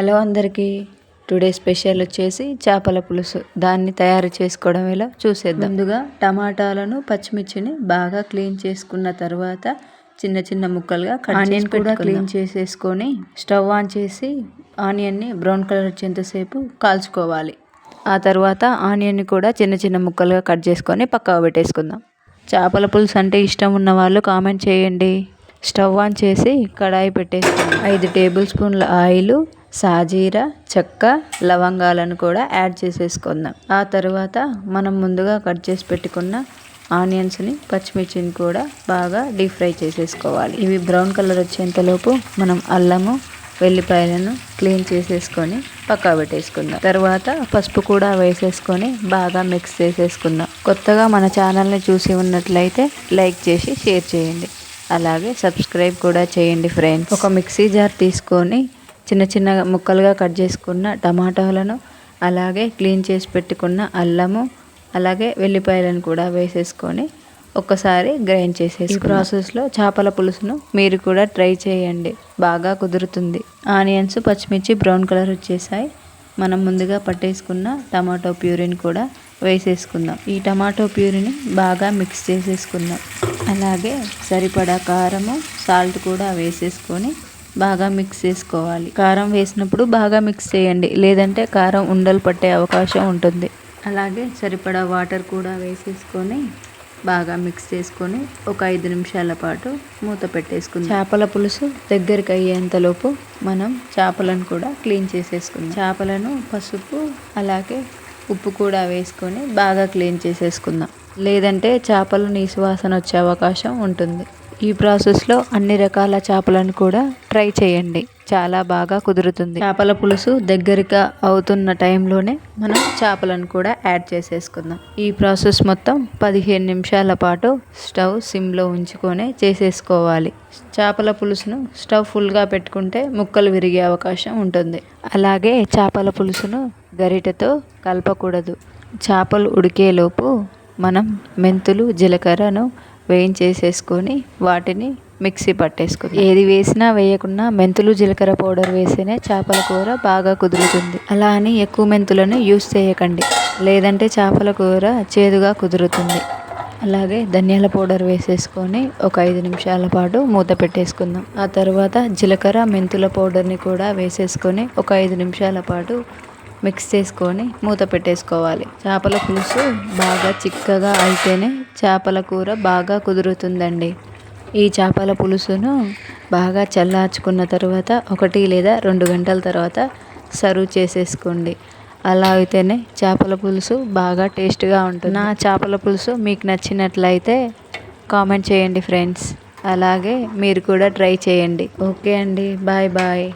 Hello అందరికీ. Today special వచ్చేసి చేపల పులుసు. దాన్ని తయారు చేసుకోవడం ఎలా చూసేద్దాం. ముందుగా టమాటాలను పచ్చిమిర్చిని బాగా క్లీన్ చేసుకున్న తర్వాత చిన్న చిన్న ముక్కలుగా ఆనియన్ కూడా క్లీన్ చేసేసుకొని స్టవ్ ఆన్ చేసి ఆనియన్ని బ్రౌన్ కలర్ వచ్చేంతసేపు కాల్చుకోవాలి. ఆ తర్వాత ఆనియన్ని కూడా చిన్న చిన్న ముక్కలుగా కట్ చేసుకొని పక్కకు పెట్టేసుకుందాం. చేపల పులుసు అంటే ఇష్టం ఉన్న వాళ్ళు కామెంట్ చేయండి. స్టవ్ ఆన్ చేసి కడాయి పెట్టేసుకుందాం. ఐదు టేబుల్ స్పూన్ల ఆయిల్ సాజీరా చెక్క లవంగాలను కూడా యాడ్ చేసేసుకుందాం. ఆ తర్వాత మనం ముందుగా కట్ చేసి పెట్టుకున్న ఆనియన్స్ని పచ్చిమిర్చిని కూడా బాగా డీప్ ఫ్రై చేసేసుకోవాలి. ఇవి బ్రౌన్ కలర్ వచ్చేంతలోపు మనం అల్లము వెల్లిపాయలను క్లీన్ చేసేసుకొని పక్కా పెట్టేసుకుందాం. తర్వాత పసుపు కూడా వేసేసుకొని బాగా మిక్స్ చేసేసుకుందాం. కొత్తగా మన ఛానల్ని చూసి ఉన్నట్లయితే లైక్ చేసి షేర్ చేయండి. అలాగే సబ్స్క్రైబ్ కూడా చేయండి ఫ్రెండ్స్. ఒక మిక్సీ జార్ తీసుకొని చిన్న చిన్న ముక్కలుగా కట్ చేసుకున్న టమాటాలను అలాగే క్లీన్ చేసి పెట్టుకున్న అల్లము అలాగే వెల్లిపాయలను కూడా వేసేసుకొని ఒక్కసారి గ్రైండ్ చేసేసి ఈ ప్రాసెస్లో చేపల పులుసును మీరు కూడా ట్రై చేయండి. బాగా కుదురుతుంది. ఆనియన్స్ పచ్చిమిర్చి బ్రౌన్ కలర్ వచ్చేసాయి. మనం ముందుగా పట్టేసుకున్న టమాటో ప్యూరిని కూడా వేసేసుకుందాం. ఈ టమాటో ప్యూరిని బాగా మిక్స్ చేసేసుకుందాం. అలాగే సరిపడా కారము సాల్ట్ కూడా వేసేసుకొని బాగా మిక్స్ చేసుకోవాలి. కారం వేసినప్పుడు బాగా మిక్స్ చేయండి. లేదంటే కారం ఉండలు పట్టే అవకాశం ఉంటుంది. అలాగే సరిపడా వాటర్ కూడా వేసేసుకొని బాగా మిక్స్ చేసుకొని ఒక ఐదు నిమిషాల పాటు మూత పెట్టేసుకుని చేపల పులుసు దగ్గరికి అయ్యేంతలోపు మనం చేపలను కూడా క్లీన్ చేసేసుకుందాం. చేపలను పసుపు అలాగే ఉప్పు కూడా వేసుకొని బాగా క్లీన్ చేసేసుకుందాం. లేదంటే చేపలు నీసు వాసన వచ్చే అవకాశం ఉంటుంది. ఈ ప్రాసెస్లో అన్ని రకాల చేపలను కూడా ట్రై చేయండి. చాలా బాగా కుదురుతుంది. చేపల పులుసు దగ్గరగా అవుతున్న టైంలోనే మనం చేపలను కూడా యాడ్ చేసేసుకుందాం. ఈ ప్రాసెస్ మొత్తం పదిహేను నిమిషాల పాటు స్టవ్ సిమ్లో ఉంచుకొని చేసేసుకోవాలి. చేపల పులుసును స్టవ్ ఫుల్గా పెట్టుకుంటే ముక్కలు విరిగే అవకాశం ఉంటుంది. అలాగే చేపల పులుసును గరిటెతో కలపకూడదు. చేపలు ఉడికేలోపు మనం మెంతులు జీలకర్రను వేయించేసేసుకొని వాటిని మిక్సీ పట్టేసుకుంది. ఏది వేసినా వేయకుండా మెంతులు జీలకర్ర పౌడర్ వేస్తేనే చేపల కూర బాగా కుదురుతుంది. అలా అని ఎక్కువ మెంతులను యూస్ చేయకండి. లేదంటే చేపల కూర చేదుగా కుదురుతుంది. అలాగే ధనియాల పౌడర్ వేసేసుకొని ఒక ఐదు నిమిషాల పాటు మూత పెట్టేసుకుందాం. ఆ తర్వాత జీలకర్ర మెంతుల పౌడర్ని కూడా వేసేసుకొని ఒక ఐదు నిమిషాల పాటు మిక్స్ చేసుకొని మూత పెట్టేసుకోవాలి. చేపల పులుసు బాగా చిక్కగా అయితేనే చేపల కూర బాగా కుదురుతుందండి. ఈ చేపల పులుసును బాగా చల్లార్చుకున్న తర్వాత ఒకటి లేదా రెండు గంటల తర్వాత సర్వ్ చేసేసుకోండి. అలా అయితేనే చేపల పులుసు బాగా టేస్ట్గా ఉంటుంది. నా చేపల పులుసు మీకు నచ్చినట్లయితే కామెంట్ చేయండి ఫ్రెండ్స్. అలాగే మీరు కూడా ట్రై చేయండి. ఓకే అండి. Bye bye.